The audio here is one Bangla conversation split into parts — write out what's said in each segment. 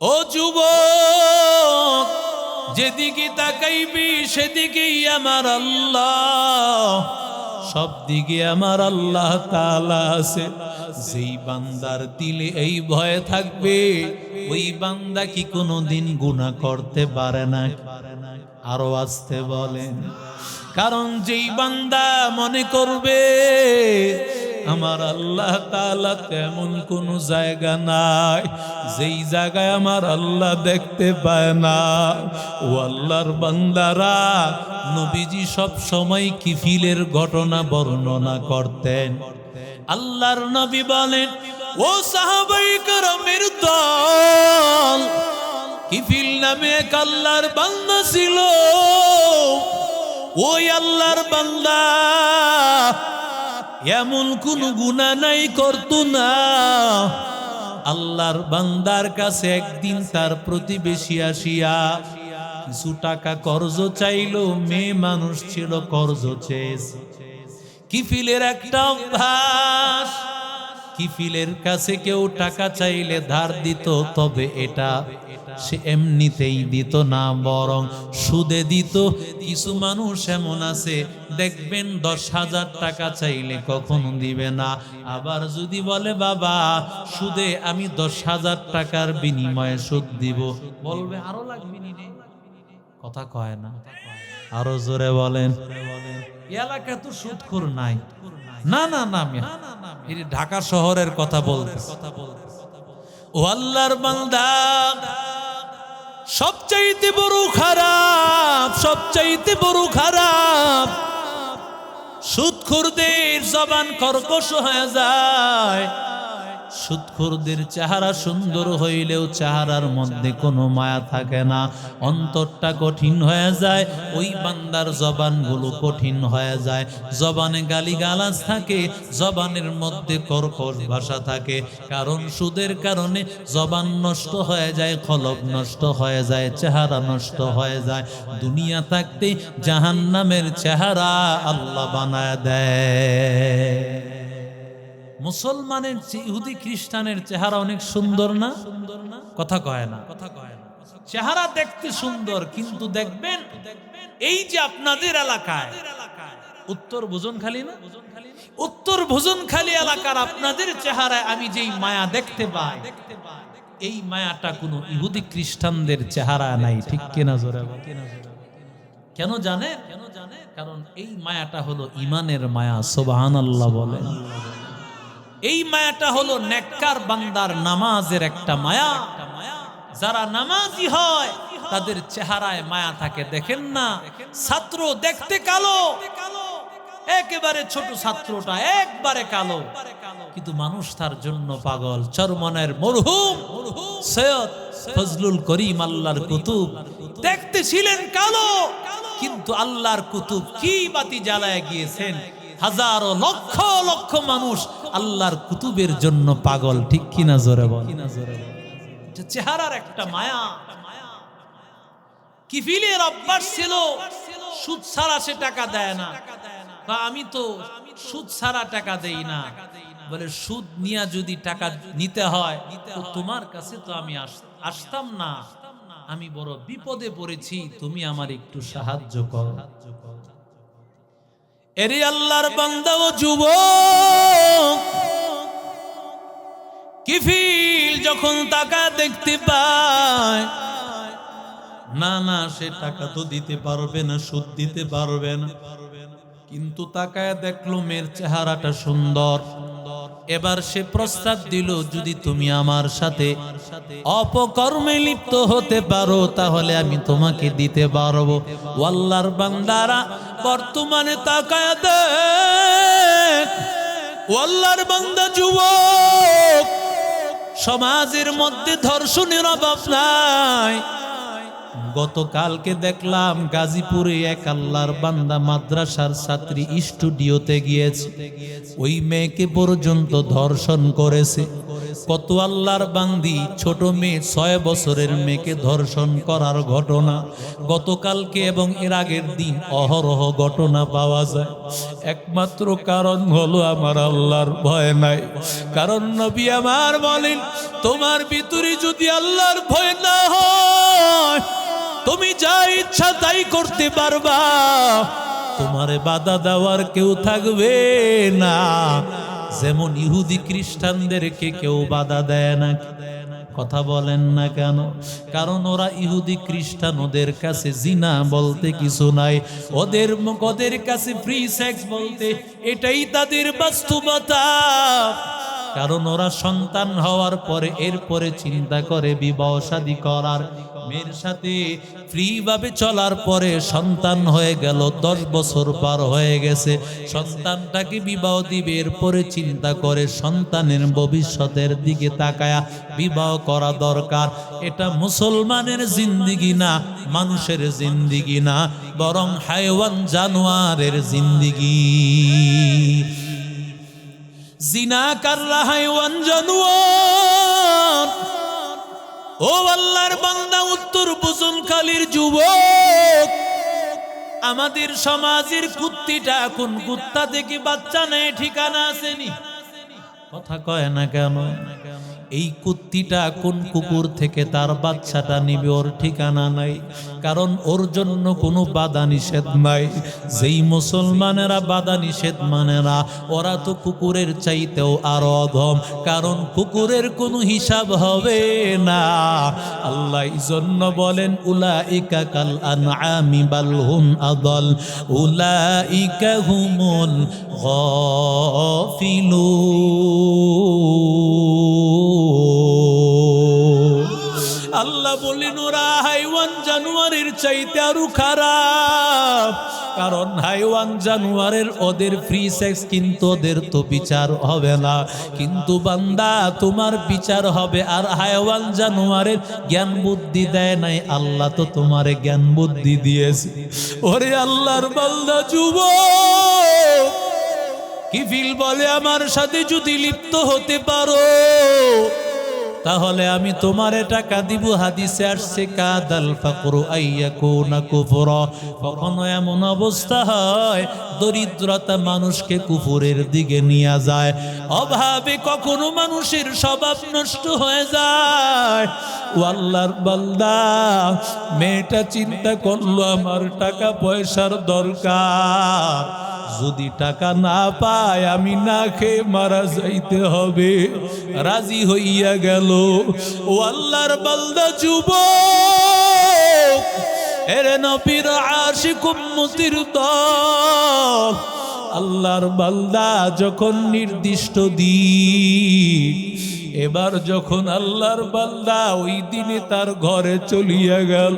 ও যুবক, যেদিকে তাকাইবি, সেদিকেই আমার আল্লাহ। সব দিকে আমার আল্লাহ তালা আছে। যেই বান্দার দিলে এই ভয় থাকবে, ওই বান্দা কি কোনো দিন গুণা করতে পারে না? আরও আসতে বলেন। কারণ যেই বান্দা মনে করবে আমার আল্লাহ তালা তেমন কোনো জায়গা নাই। যেই জায়গায় আমার আল্লাহ দেখতে পায় না। ও আল্লাহর বান্দারা, নবীজি সব সময় কিফিলের ঘটনা বর্ণনা করতেন। আল্লাহর নবী বলেন, ও সাহাবাই করমের দল, কিফিল নামে এক আল্লাহর বান্দা ছিল। ওই আল্লাহর বান্দা এমন কোন গুণা নাই করতো না। আল্লাহর বান্দার কাছে একদিন তার প্রতিবেশী আসিয়া, কিছু টাকা কর্জ চাইল, মেয়ে মানুষ ছিল কর্জ চেয়েছে। কিফিলের একটা অভ্যাস কিফিলের কাছে কেউ টাকা চাইলে ধার দিত, তবে এটা সে এমনিতেই দিত না, বরং সুদে দিত। কিছু মানুষ এমন আছে, দেখবেন দশ হাজার টাকা চাইলে কখনো দিবে না। আবার যদি বলে, বাবা, সুদে আমি দশ হাজার টাকার বিনিময়ে সুদ দিব। বলবে, আরও লাগবে কথা কয় না। আরও জোরে বলেন। এই এলাকায় তো সুদখোর নাই। না না না। এটি ঢাকা শহরের কথা বলতে ও আল্লাহর বান্দা, সবচাইতে বড় খারাপ, সবচাইতে বড় খারাপ, সুদখোরদের জবান কর্কশ হয়ে যায়। সুদখোরদের চেহারা সুন্দর হইলেও চেহারার মধ্যে কোনো মায়া থাকে না। অন্তরটা কঠিন হয়ে যায়, ওই বান্দার জবানগুলো কঠিন হয়ে যায়। জবানে গালি গালাজ থাকে, জবানের মধ্যে কর্কশ ভাষা থাকে। কারণ সুদের কারণে জবান নষ্ট হয়ে যায় খলব নষ্ট হয়ে যায়, চেহারা নষ্ট হয়ে যায়। দুনিয়া থাকতে জাহান্নামের চেহারা আল্লাহ বানায় দেয়। মুসলমানের ইহুদি খ্রিস্টানের চেহারা অনেক সুন্দর না? কথা কয় না। কথা কয় না চেহারা দেখতে সুন্দর, কিন্তু দেখবেন এই যে আপনাদের এলাকায়, উত্তর ভোজন খালি না? উত্তর ভোজন খালি এলাকার আপনাদের চেহারায় আমি যেই মায়া দেখতে পাই, এই মায়াটা কোনো ইহুদি খ্রিস্টানদের চেহারা নাই, ঠিক কিনা জোরে কেন জানে কেন জানে কারণ এই মায়াটা হলো ইমানের মায়া সোবাহান আল্লাহ বলেন। এই মায়াটা হলো নেককার বান্দার নামাজের একটা মায়া। যারা নামাজি হয়, তাদের চেহারায় মায়া থাকে, দেখেন না? ছাত্র দেখতে কালো, একেবারে ছোট ছাত্রটা একবারে কালো। কিন্তু মানুষ তার জন্য পাগল, চরমনের মরহুম। সৈয়দ ফজলুল করিম আল্লাহর কুতুব। দেখতে ছিলেন কালো, কিন্তু আল্লাহর কুতুব কি বাতি জ্বালায় গিয়েছেন? হাজারো লক্ষ লক্ষ মানুষ আল্লাহর কুতুবের জন্য পাগল, ঠিক কিনা জোরে বল? চেহারার একটা মায়া। কিফিলের অভ্যাস ছিল সুদ ছাড়া সে টাকা দেয় না। আমি তো সুদ ছাড়া টাকা দেই না। বলে, সুদ নিয়ে যদি টাকা নিতে হয় তোমার কাছে তো আমি আস- আসতাম না। আমি বড় বিপদে পড়েছি, তুমি আমার একটু সাহায্য করো। এরে আল্লাহর বান্দা ও যুব কিফিল যখন টাকা দেখতে পায়, না না, সে টাকা তো দিতে পারবে না, সুদ দিতে পারবে না। কিন্তু তাকায় দেখল মেয়ের চেহারাটা সুন্দর। এবার সে প্রস্তাব দিল, যদি তুমি আমার সাথে অপকর্মে লিপ্ত হতে পারো, তাহলে আমি তোমাকে দিতে পারব। ওয়াল্লার বান্দারা বর্তমানে তাকায় ওয়াল্লার বান্দা যুবক, সমাজের মধ্যে ধর্ষণের অভাব নাই। গতকালকে দেখলাম গাজীপুরে এক আল্লাহর বান্দা মাদ্রাসার ছাত্রী স্টুডিওতে গিয়েছে। ওই মেয়েকে পর্যন্ত ধর্ষণ করেছে। কত আল্লাহর বান্দি, ছোট মেয়ে, ছয় বছরের মেয়েকে ধর্ষণ করার ঘটনা। গতকালকে এবং এর আগের দিন অহরহ ঘটনা পাওয়া যায়। একমাত্র কারণ হলো আমার আল্লাহর ভয় নাই। কারণ নবী আমার বলেন, তোমার ভিতরে যদি আল্লাহর ভয় না হয়, তুমি যা ইচ্ছা তাই করতে পারবা। তোমারে বাধা দেওয়ার কেউ থাকবে না। যেমন ইহুদি খ্রিস্টানদেরকে কেউ বাধা দেয় না। কথা বলেন না কেন? কারণ ওরা ইহুদি খ্রিস্টান, ওদের কাছে জিনা বলতে কিছু নাই। ওদের ওদের কাছে ফ্রি সেক্স বলতে এটাই তাদের বাস্তবতা। কারণ ওরা সন্তান হওয়ার পরে এরপরে চিন্তা করে বিবাহ শাদী করার। মেয়ের সাথে ফ্রি ভাবে চলার পরে সন্তান হয়ে গেল, দশ বছর পার হয়ে গেছে। সন্তানটাকে বিবাহ দিবে, এরপরে চিন্তা করে সন্তানের ভবিষ্যতের দিকে তাকায়া বিবাহ করা দরকার। এটা মুসলমানের জিন্দিগি না, মানুষের জিন্দিগি না, বরং হাইওয়ান জানোয়ারের জিন্দিগি। জিনা হাইওয়ান জানোয়ার। ও আল্লাহর বান্দা, উত্তর বুজন খালির যুবক, আমাদের সমাজের কুত্তিটা কোন কুত্তা থেকে বাচ্চা নেই, ঠিকানা আসেনি কথা কয় না কেন? এই কুত্তিটা কোন কুকুর থেকে তার বাচ্চাটা নিবে ওর ঠিকানা নাই? কারণ ওর জন্য কোনো বাধা নিষেধ নাই। যেই মুসলমানেরা বাধা নিষেধ মানে না, ওরা তো কুকুরের চাইতেও আরও অধম। কারণ কুকুরের কোনো হিসাব হবে না। আল্লাহ জন্য বলেন উলা ইকা কাল আনআমি বাল হুম আদল। উলা ইকা হুমুল গাফিলুন। আল্লাহ বললেন, ওরা হাইওয়ান জানুয়ারির চাইতে আরও খারাপ। কারণ হাইওয়ান জানুয়ারের ওদের ফ্রি সেক্স কিন্তু ওদের তো বিচার হবে না। কিন্তু বান্দা, তোমার বিচার হবে। আর হাইওয়ান জানুয়ারের জ্ঞান বুদ্ধি দেয় নাই। আল্লাহ তো তোমারে জ্ঞান বুদ্ধি দিয়েছে। ওরে আল্লাহর বান্দা, যুবক! কিফিল বলে, আমার সাথে যদি লিপ্ত হতে পারো তাহলে আমি তোমারে টাকা দিব, হাদিসে আসছে, কাদাল ফাকরু আইয়াকুনা কুফরা। কখনো এমন অবস্থা হয়, দরিদ্রতা মানুষকে কুফুরের দিকে নিয়ে যায়। অভাবে কখনো মানুষের স্বভাব নষ্ট হয়ে যায়। ও আল্লাহর বান্দা, মেয়েটা চিন্তা করল, আমার টাকা পয়সার দরকার। যদি টাকা না পায়, আমি না খেয়ে মারা যাইতে হবে। রাজি হইয়া গেল। ও আল্লাহর বালদা যুব এরে নবীর আশিক উম্মতির দল। আল্লাহর বালদা যখন নির্দিষ্ট দিন, এবার যখন আল্লাহর বান্দা, ওই দিনে তার ঘরে চলিয়া গেল।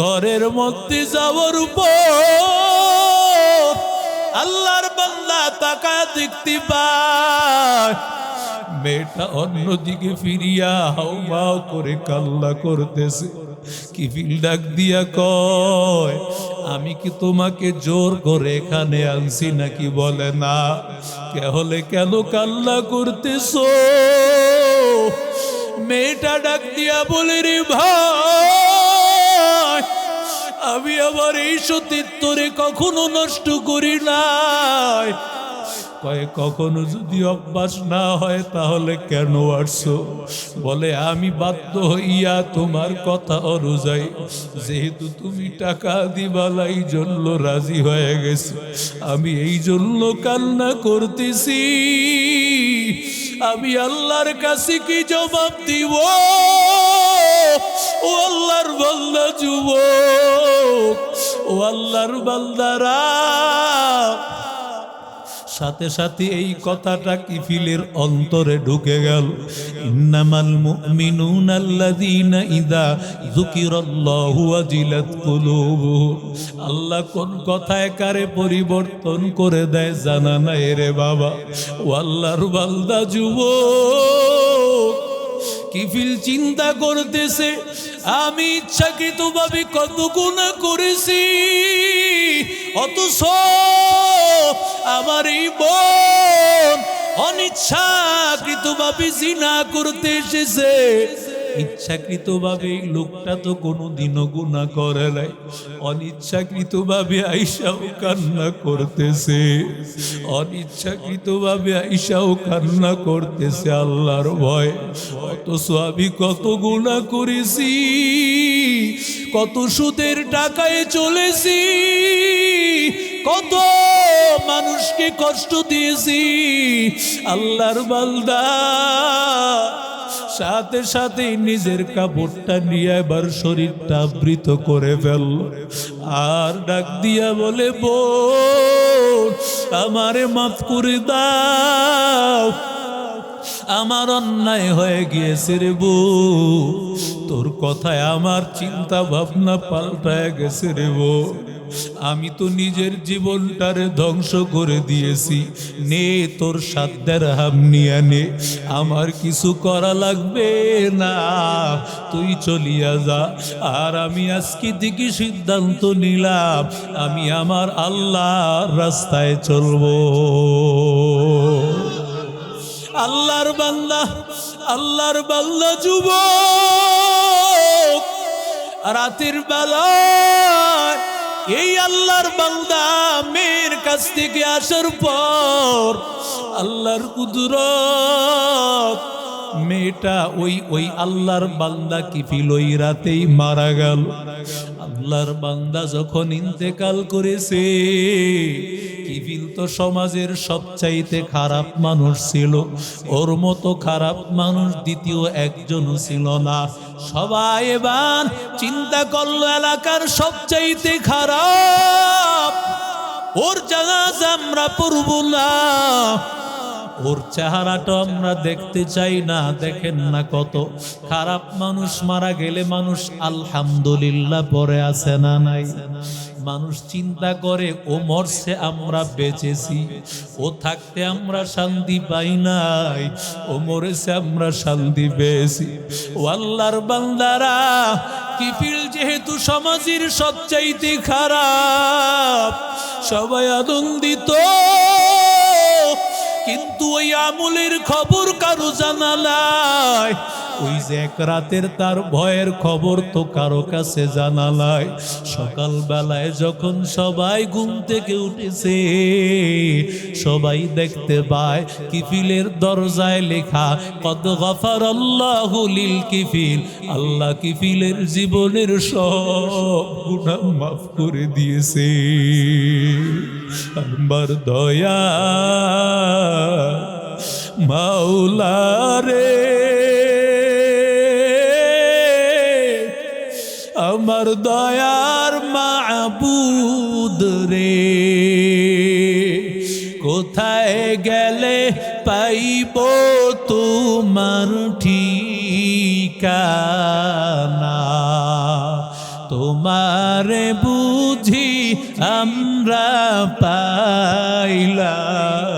ঘরের মধ্যে যাওয়ার উপর আল্লাহর বান্দা তাকা দেখতে পায়। মেয়েটা অন্যদিকে ফিরিয়া হাউমাউ করে কাল্লা করতেছে। কি ফিল ডাক দিয়া কয়, আমি কি তোমাকে জোর করে এখানে আনছি নাকি বলে না? কে হলে কেন কাল্লা করতেছো? মেয়েটা ডাক দিয়া বলে, রে ভাই আমি আমার এই সতীত্বরে কখনো নষ্ট করি নাই। কয়ে, কখনো যদি অভ্যাস না হয় তাহলে কেন আসছো? বলে, আমি বাধ্য হইয়া তোমার কথা অনুযায়ী, যেহেতু তুমি টাকা দিবালাই জন্য রাজি হয়ে গেছে। আমি এই জন্য কান্না করতেছি। আমি আল্লাহর কাছে কি জবাব দিব? ও আল্লাহর বান্দা, যুবক। ও আল্লাহর বান্দারা। সাথে সাথে এই কথাটা কিফিলের অন্তরে ঢুকে গেল? ইন্নামাল মুমিনুন আল্লাযীনা ইযা যুকিরাল্লাহু ওয়াজিলাত কুলুবুহুম। আল্লাহ কোন কথায় কারে পরিবর্তন করে দেয় জানা নাই রে বাবা? ও আল্লাহর বান্দা যুবক কিফিল চিন্তা করতেছে? আমি ইচ্ছা ভাবে কত গুণা করেছি, অথচ আমার এই বোন অনিচ্ছাকৃত ভাবে জিনা করতে এসেছে। ইচ্ছাকৃত ভাবে লোকটা তো কোনো দিনও গুণা করে নাই। অনিচ্ছাকৃত ভাবে আইসাও কান্না করতেছে। অনিচ্ছাকৃত ভাবে আইসাও কান্না করতেছে আল্লাহর ভয়। অথচ আমি কত গুণা করেছি, কত সুদের টাকায় চলেছি, কত মানুষকে কষ্ট দিয়েছি। আল্লাহর বালদা সাথে সাথে নিজের কাপড়টা নিয়ে এবার শরীরটা আবৃত করে ফেল আর ডাক দিয়া বলে বো আমারে মাফ করে দাও। আমার অন্যায় হয়ে গিয়েছে রে বউ তোর কথায় আমার চিন্তা ভাবনা পাল্টায় গেছে রে বউ আমি তো নিজের জীবনটারে ধ্বংস করে দিয়েছি। নে তোর সাধ্যের হাম নিয়ে নে। আমার কিছু করা লাগবে না। তুই চলিয়া যা। আর আমি আজকে থেকে সিদ্ধান্ত নিলাম, আমি আমার আল্লাহর রাস্তায় চলবো। আল্লাহর বান্দা আল্লাহর বান্দা যুব রাতের বেলায় এই আল্লাহর বান্দা মেয়ের কাছ থেকে আসার পর আল্লাহর কুদরত মেয়েটা ওই ওই আল্লাহর বান্দা কিফিল ওই রাতেই মারা গেল। আল্লাহর বান্দা যখন ইন্তেকাল করেছে, কিফিল তো সমাজের সবচাইতে খারাপ মানুষ ছিল। ওর মতো খারাপ মানুষ দ্বিতীয় একজনও ছিল না। সবাই এবার চিন্তা করল, এলাকার সবচাইতে খারাপ। ওর জানাজা আমরা পড়ব না। ওর চেহারাটা আমরা দেখতে চাই না, দেখেন না কত। খারাপ মানুষ মারা গেলে মানুষ আলহামদুলিল্লাহ পরে আছে না নাই? মানুষ চিন্তা করে, ও মরছে, আমরা বেঁচেছি। ও থাকতে আমরা শান্তি পাই নাই। ও মরেছে, আমরা শান্তি পেয়েছি। ও আল্লাহর বান্দারা, কিফিল যেহেতু সমাজের সবচাইতে খারাপ, সবাই আনন্দিত। কিন্তু ওই আমলের খবর কারও জানা নাই। ওই যে এক রাতের তার ভয়ের খবর তো কারও কাছে জানা নাই। সকাল বেলায় যখন সবাই ঘুম থেকে উঠেছে, সবাই দেখতে পায় কিফিলের দরজায় লেখা কত গফার আল্লাহ লিল কিফিল। আল্লাহ কিফিলের জীবনের সব গুণা মাফ করে দিয়েছে। আমার দয়া মাওলা রে। আমার দয়ার মাবুদ রে। কোথায় গেলে পাইব তোমার ঠিকানা? তোমারে বুঝি আমরা পাইলাম।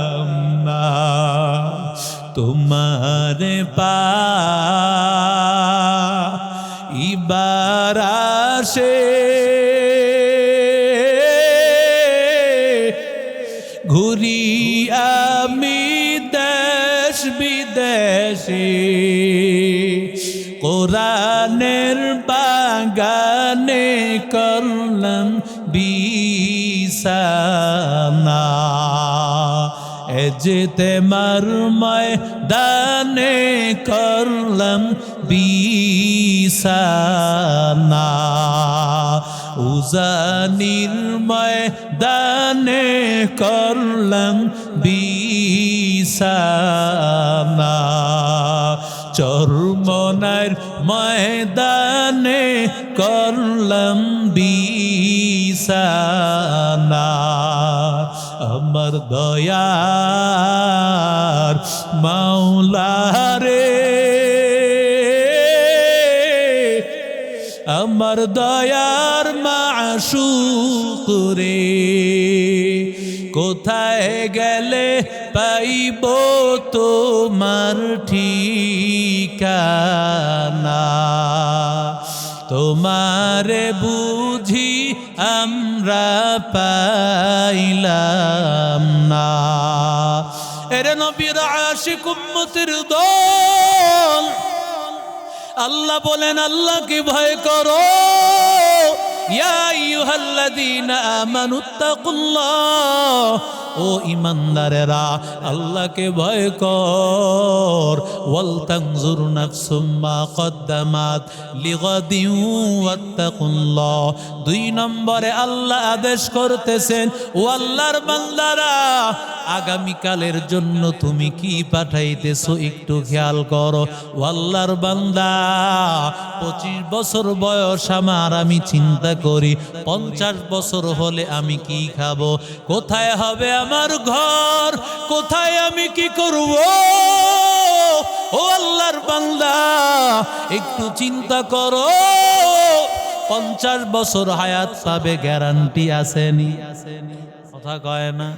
আসে। ঘুরি আমি দেশ বিদেশে কোরআনের বাগানে করলাম বিসানা এ যেতে মারময় দানে করলাম বিসানা উজানির ময়দানে করলাম বিসানা চর্মনার ময়দানে করলাম বিসানা আমার দয়ার মাওলারে আমার দয়ার মাশুক রে। কোথায় গেলে পাইব তোমার ঠিকানা? তোমারে বুঝি আমরা পাইলাম না। এরে নবীর আশিক উম্মতের দল আল্লাহ বলেন, আল্লাহকে ভয় করো। ও ইমানদারেরা আল্লাহকে ভয় কর। ওয়াল তানজুর নাফসুম মা কদ্দামাত লিগাদিন ওয়াত্তাকুল্লাহ। দুই নম্বরে আল্লাহ আদেশ করতেছেন, ও আল্লাহর বান্দারা আগামীকালের জন্য তুমি কি পাঠাইতেছো একটু খেয়াল করো। ও আল্লাহর বান্দা, পঁচিশ বছর বয়স আমার, আমি চিন্তা করি, পঞ্চাশ বছর হলে আমি কি খাব? কোথায় হবে আমার ঘর? কোথায় আমি কি করব? ও আল্লাহর বান্দা, একটু চিন্তা করো। পঞ্চাশ বছর হায়াত পাবে, গ্যারান্টি আসেনি কথা কয় না?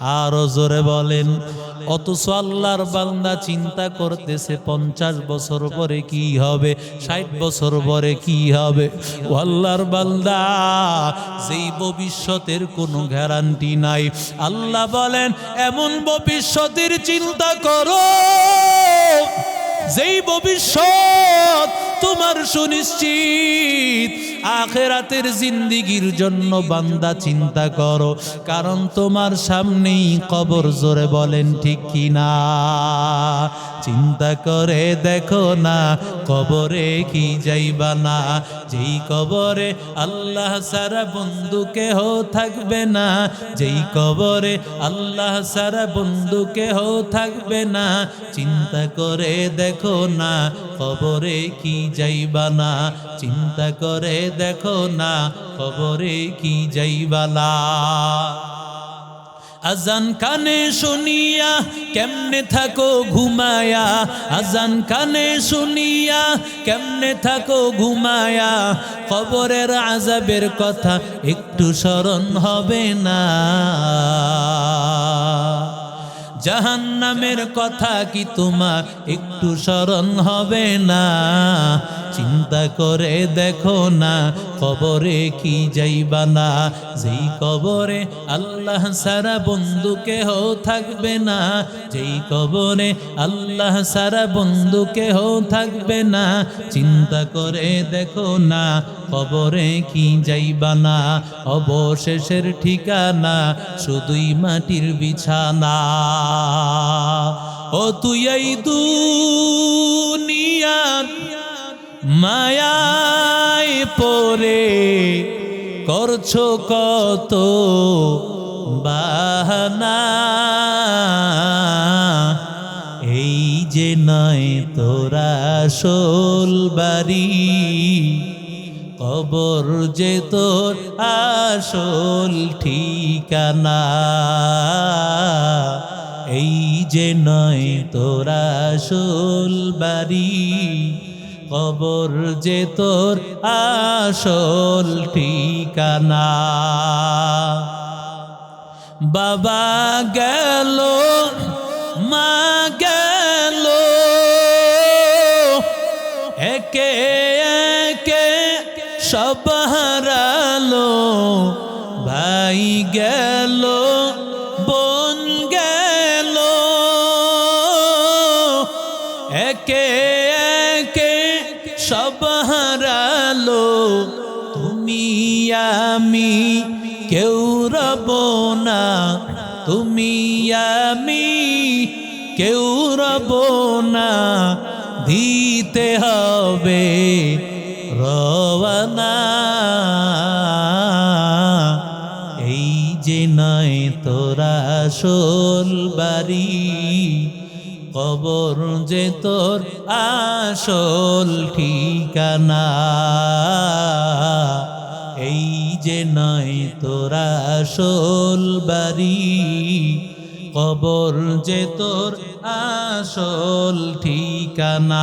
আরও জোরে বলেন, অথচ আল্লাহর বান্দা চিন্তা করতেছে, পঞ্চাশ বছর পরে কি হবে, ষাট বছর পরে কি হবে? আল্লাহর বান্দা, যেই ভবিষ্যতের কোনো গ্যারান্টি নাই। আল্লাহ বলেন, এমন ভবিষ্যতের চিন্তা করো, যেই ভবিষ্যৎ তোমার সুনিশ্চিত। আখেরাতের জিন্দিগির জন্য বান্দা চিন্তা করো, কারণ তোমার সামনেই কবর জোরে বলেন, ঠিক কি না চিন্তা করে দেখো না, কবরে কি যাইবা না? যেই কবরে আল্লাহ সারা বন্ধু কেহ থাকবে না, যেই কবরে আল্লাহ সারা বন্ধু কেহ থাকবে না। চিন্তা করে দেখো না, কবরে কি যাইবা না? চিন্তা করে দেখো না খবরে কি যাইবা না আজান কানে শুনিয়া কেমনে থাকো ঘুমায়া। আজান কানে শুনিয়া কেমনে থাকো ঘুমায়া। কবরের আজাবের কথা একটু স্মরণ হবে না। জাহান্নামের কথা কি তোমার একটু স্মরণ হবে না? চিন্তা করে দেখো না, কবরে কি যাইবা না যেই কবরে আল্লাহ সারা বন্ধু কেহ থাকবে না, যেই কবরে আল্লাহ সারা বন্ধু কেহ থাকবে না। চিন্তা করে দেখো না, কবরে কি যাইবা না অবশেষের ঠিকানা শুধুই মাটির বিছানা। ও তুই এই দুনিয়ার মায়ায় পরে করছ কত বাহানা? এই যে নয় তোরা সোল বাড়ি, কবর যে তোর আসল ঠিকানা। এই যে নয় তোরা আসল বাড়ি কবর যে তোর আসল ঠিকানা। বাবা গেল মা গেল কেউ রব না, তুমি আমি। কেউ রব না, দিতে হবে রওয়ানা এই যে নয় তোরা আসল বাড়ি, কবর যে তোর আসল ঠিকানা। এই যে নাই তোরা আসল বাড়ি কবর যে তোর আসল ঠিকানা।